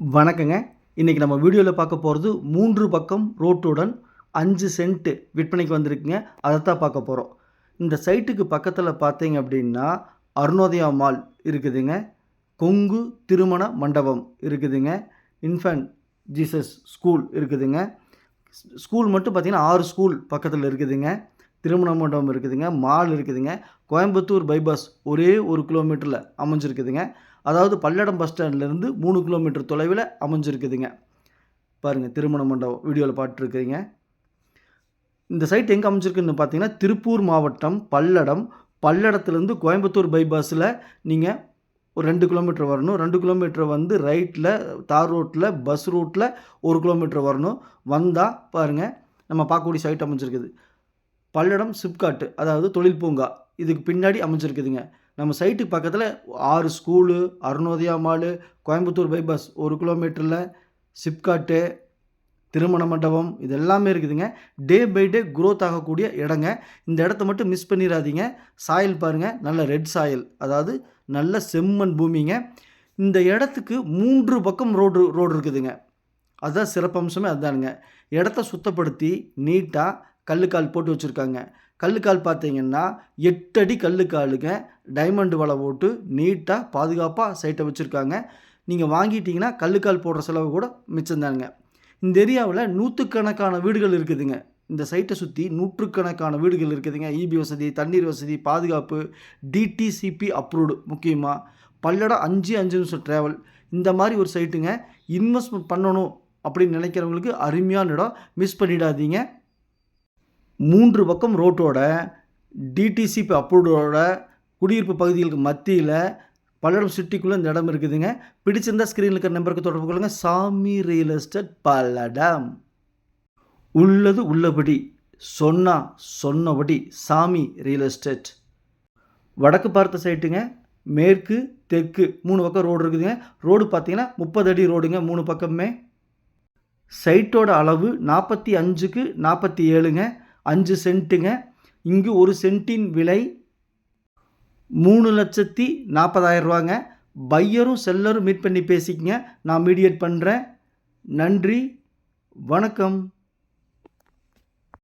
வணக்கங்க. இன்றைக்கி நம்ம வீடியோவில் பார்க்க போகிறது மூன்று பக்கம் ரோட்டுடன் அஞ்சு சென்ட்டு விற்பனைக்கு வந்திருக்குங்க. அதைத்தான் பார்க்க போகிறோம் இந்த சைட்டுக்கு பக்கத்தில் பார்த்தீங்க அப்படின்னா அருணோதயா மால் இருக்குதுங்க. கொங்கு திருமண மண்டபம் இருக்குதுங்க. இன்ஃபன்ட் ஜீசஸ் ஸ்கூல் இருக்குதுங்க. ஸ்கூல் மட்டும் பார்த்தீங்கன்னா ஆறு ஸ்கூல் பக்கத்தில் இருக்குதுங்க. திருமண மண்டபம் இருக்குதுங்க. மால் இருக்குதுங்க. கோயம்புத்தூர் பைபாஸ் ஒரே ஒரு கிலோமீட்டரில் அமைஞ்சிருக்குதுங்க. அதாவது பல்லடம் பஸ் ஸ்டாண்ட்லேருந்து மூணு கிலோமீட்டர் தொலைவில் அமைஞ்சிருக்குதுங்க. பாருங்கள் திருமண மண்டபம் வீடியோவில் பார்த்துருக்குறீங்க. இந்த சைட் எங்கே அமைஞ்சிருக்குன்னு பார்த்தீங்கன்னா திருப்பூர் மாவட்டம் பல்லடம். பல்லடத்துலேருந்து கோயம்புத்தூர் பைபாஸில் நீங்கள் ஒரு ரெண்டு கிலோமீட்டர் வரணும். ரெண்டு கிலோமீட்டர் வந்து ரைட்டில் தார் ரோட்டில் பஸ் ரூட்டில் ஒரு கிலோமீட்டர் வரணும். வந்தால் பாருங்கள் நம்ம பார்க்கக்கூடிய சைட் அமைஞ்சிருக்குது. பல்லடம் சிப்காட்டு அதாவது தொழில் பூங்கா இதுக்கு பின்னாடி அமைஞ்சிருக்குதுங்க. நம்ம சைட்டுக்கு பக்கத்தில் ஆறு school Arunodaya mall Coimbatore bypass ஒரு கிலோமீட்டரில் சிப்காட்டு திருமண மண்டபம் இது எல்லாமே இருக்குதுங்க. டே பை டே க்ரோத் ஆகக்கூடிய இடங்க. இந்த இடத்த மட்டும் மிஸ் பண்ணிடாதீங்க சாயல் பாருங்கள் நல்ல ரெட் சாயல் அதாவது நல்ல செம்மண் பூமிங்க. இந்த இடத்துக்கு மூன்று பக்கம் ரோடு ரோடு இருக்குதுங்க. அதுதான் சிறப்பம்சமே அதுதானுங்க. இடத்த சுத்தப்படுத்தி நீட்டாக கல்லுக்கால் போட்டு வச்சுருக்காங்க. கல்லுக்கால் பார்த்தீங்கன்னா எட்டடி கல்லுக்காலுங்க. டைமண்ட் வலை போட்டு நீட்டாக பாதுகாப்பாக சைட்டை வச்சுருக்காங்க. நீங்கள் வாங்கிட்டீங்கன்னா கல்லுக்கால் போடுற செலவு கூட மிச்சம்தானுங்க இந்த ஏரியாவில் நூற்றுக்கணக்கான வீடுகள் இருக்குதுங்க. இந்த சைட்டை சுற்றி நூற்றுக்கணக்கான வீடுகள் இருக்குதுங்க. இபி வசதி தண்ணீர் வசதி பாதுகாப்பு டிடிசிபி அப்ரூவ்டு முக்கியமாக பல்லடம் அஞ்சு அஞ்சு நிமிஷம் ட்ராவல் இந்த மாதிரி ஒரு சைட்டுங்க இன்வெஸ்ட்மெண்ட் பண்ணணும் அப்படின்னு நினைக்கிறவங்களுக்கு அருமையான இடம். மிஸ் பண்ணிடாதீங்க. மூன்று பக்கம் ரோட்டோட டிடிசிபி அப்ரூவ்டோட குடியிருப்பு பகுதிகளுக்கு மத்தியில் பல்லடம் சிட்டிக்குள்ளே இந்த இடம் இருக்குதுங்க. பிடிச்சிருந்தா ஸ்க்ரீனில் இருக்கிற நம்பருக்கு தொடர்பு கொள்ளுங்கள் சாமி ரியல் எஸ்டேட் பல்லடம். உள்ளது உள்ளபடி சொன்னா சொன்னபடி சாமி ரியல் எஸ்டேட் வடக்கு பார்த்த சைட்டுங்க மேற்கு தெற்கு மூணு பக்கம் ரோடு இருக்குதுங்க. ரோடு பார்த்தீங்கன்னா முப்பது அடி ரோடுங்க மூணு பக்கமே. சைட்டோட அளவு நாற்பத்தி அஞ்சுக்கு நாற்பத்தி ஏழுங்க. அஞ்சு சென்ட்டுங்க. இங்கு ஒரு சென்ட்டின் விலை மூணு லட்சத்தி நாற்பதாயிரம் ரூபாங்க. பையரும் செல்லரும் மீட் பண்ணி பேசிக்கங்க. நான் மீடியேட் பண்ணுறேன் நன்றி. வணக்கம்.